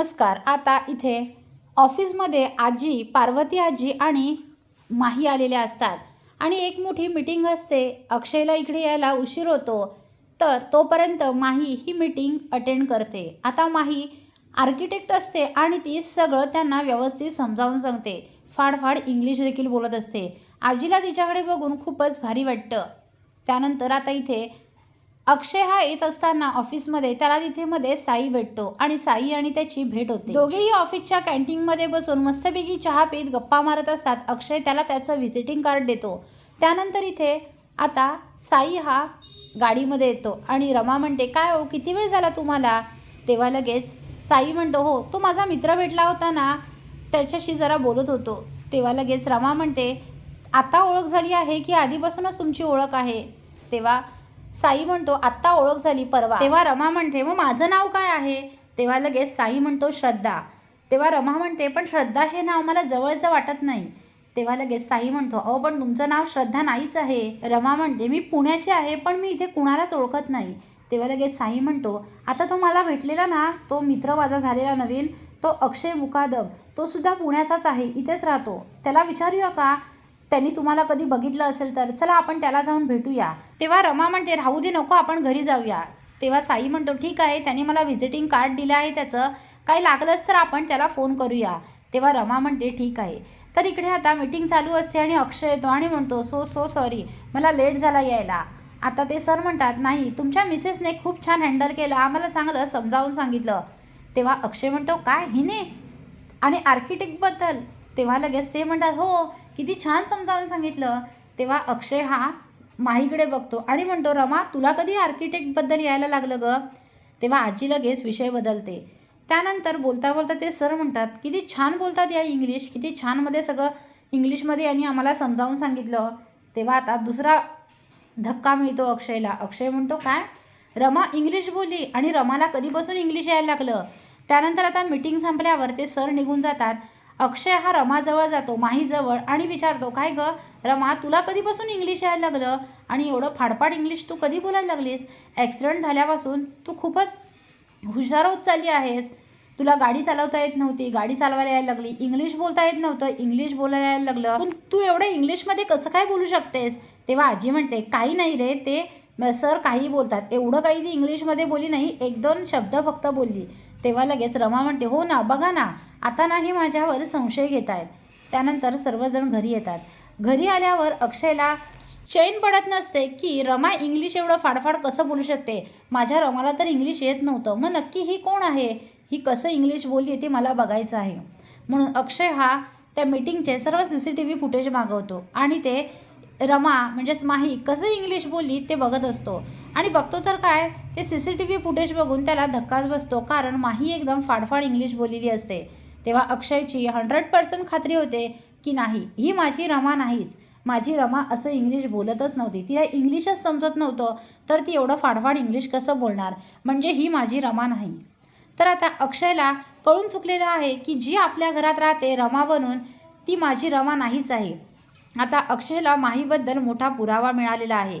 नमस्कार. आता इथे ऑफिसमध्ये आजी पार्वती आजी आणि माही आलेल्या असतात. आणि एक मोठी मीटिंग असते. अक्षयला इकडे यायला उशीर होतो. तर तोपर्यंत माही ही मीटिंग अटेंड करते. आता माही आर्किटेक्ट असते आणि ती सगळं त्यांना व्यवस्थित समजावून सांगते. फाडफाड इंग्लिश देखील बोलत असते. आजीला तिच्याकडे बघून खूपच भारी वाटतं. त्यानंतर आता इथे अक्षय हा येत असताना ऑफिसमध्ये त्याला तिथे मध्ये साई भेटतो आणि साई आणि त्याची भेट होते. दोघेही ऑफिसच्या कॅन्टीनमध्ये बसून मस्तपैकी चहा पीत गप्पा मारत असतात. अक्षय त्याला त्याचं व्हिजिटिंग कार्ड देतो. त्यानंतर इथे आता साई हा गाडीमध्ये येतो आणि रमा म्हणते काय हो किती वेळ झाला तुम्हाला? तेव्हा लगेच साई म्हणतो हो तो माझा मित्र भेटला होता ना त्याच्याशी जरा बोलत होतो. तेव्हा लगेच रमा म्हणते आता ओळख झाली आहे की आधीपासूनच तुमची ओळख आहे? तेव्हा साई म्हणतो आत्ता ओळख झाली परवा. तेव्हा रमा म्हणते मग माझं नाव काय आहे? तेव्हा लगेच साई म्हणतो श्रद्धा. तेव्हा रमा म्हणते पण श्रद्धा हे नाव मला जवळचं वाटत नाही. तेव्हा लगेच साई म्हणतो अहो पण तुमचं नाव श्रद्धा नाहीच आहे. रमा म्हणते मी पुण्याची आहे पण मी इथे कुणालाच ओळखत नाही. तेव्हा लगेच साई म्हणतो आता तो मला भेटलेला ना तो मित्र माझा झालेला नवीन तो अक्षय मुकादम तो सुद्धा पुण्याचाच आहे इथेच राहतो. त्याला विचारूया का? त्यांनी तुम्हाला कधी बघितलं असेल तर चला आपण त्याला जाऊन भेटूया. तेव्हा रमा म्हणते राहू दे नको आपण घरी जाऊया. तेव्हा साई म्हणतो ठीक आहे. त्याने मला व्हिजिटिंग कार्ड दिलं आहे त्याचं. काही लागलंच तर आपण त्याला फोन करूया. तेव्हा रमा म्हणते ठीक आहे. तर इकडे आता मीटिंग चालू असते आणि अक्षय येतो आणि म्हणतो सो सो सॉरी मला लेट झाला यायला. आता ते सर म्हणतात नाही तुमच्या मिसेसने खूप छान हँडल केलं. आम्हाला चांगलं समजावून सांगितलं. तेव्हा अक्षय म्हणतो काय? हिने? आणि आर्किटेक्टबद्दल तेव्हा लगेच ते म्हणतात हो किती छान समजावून सांगितलं. तेव्हा अक्षय हा माहीकडे बघतो आणि म्हणतो रमा तुला कधी आर्किटेक्टबद्दल यायला लागलं ग? तेव्हा आजी लगेच विषय बदलते. त्यानंतर बोलता बोलता ते सर म्हणतात किती छान बोलतात या इंग्लिश किती छानमध्ये सगळं इंग्लिशमध्ये यांनी आम्हाला समजावून सांगितलं. तेव्हा आता दुसरा धक्का मिळतो अक्षयला. अक्षय म्हणतो काय? रमा इंग्लिश बोलली आणि रमाला कधीपासून इंग्लिश यायला लागलं? त्यानंतर आता मीटिंग संपल्यावर ते सर निघून जातात. अक्षय हा रमाजवळ जातो माहीजवळ. आणि विचारतो काय ग? रमा तुला कधीपासून इंग्लिश यायला लागलं? आणि एवढं फाडफाड इंग्लिश तू कधी बोलायला लागलीस? ॲक्सिडेंट झाल्यापासून तू खूपच हुशार होत चालली आहेस. तुला गाडी चालवता येत नव्हती गाडी चालवायला यायला लागली. इंग्लिश बोलता येत नव्हतं इंग्लिश बोलायला यायला लागलं. पण तू एवढं इंग्लिशमध्ये कसं काय बोलू शकतेस? तेव्हा आजी म्हणते काही नाही रे ते सर काही बोलतात. एवढं काही ती इंग्लिशमध्ये बोली नाही. एक दोन शब्द फक्त बोलली. तेव्हा लगेच रमा म्हणते हो ना बघा ना आता नाही माझ्यावर संशय घेत आहेत त्यानंतर सर्वजण घरी येतात. घरी आल्यावर अक्षयला चैन पडत नसते की रमा इंग्लिश एवढं फाडफाड कसं बोलू शकते? माझ्या रमाला तर इंग्लिश येत नव्हतं. मग नक्की ही कोण आहे? ही कसं इंग्लिश बोलली ते मला बघायचं आहे. म्हणून अक्षय हा त्या मीटिंगचे सर्व C C T V footage मागवतो आणि ते रमा म्हणजेच माही कसं इंग्लिश बोलली ते बघत असतो. आणि बघतो तर काय ते C C T V footage बघून त्याला धक्काच बसतो कारण माही एकदम फाडफाड इंग्लिश बोललेली असते. तेव्हा अक्षयची हंड्रेड पर्सेंट खात्री होते की नाही ही माझी रमा नाहीच. माझी रमा असं इंग्लिश बोलतच नव्हती. तिला इंग्लिशच समजत नव्हतं तर ती एवढं फाडफाड इंग्लिश कसं बोलणार? म्हणजे ही माझी रमा नाही. तर आता अक्षयला कळून चुकलेलं आहे की जी आपल्या घरात राहते रमा बनून ती माझी रमा नाहीच आहे. आता अक्षयला माहीबद्दल मोठा पुरावा मिळालेला आहे.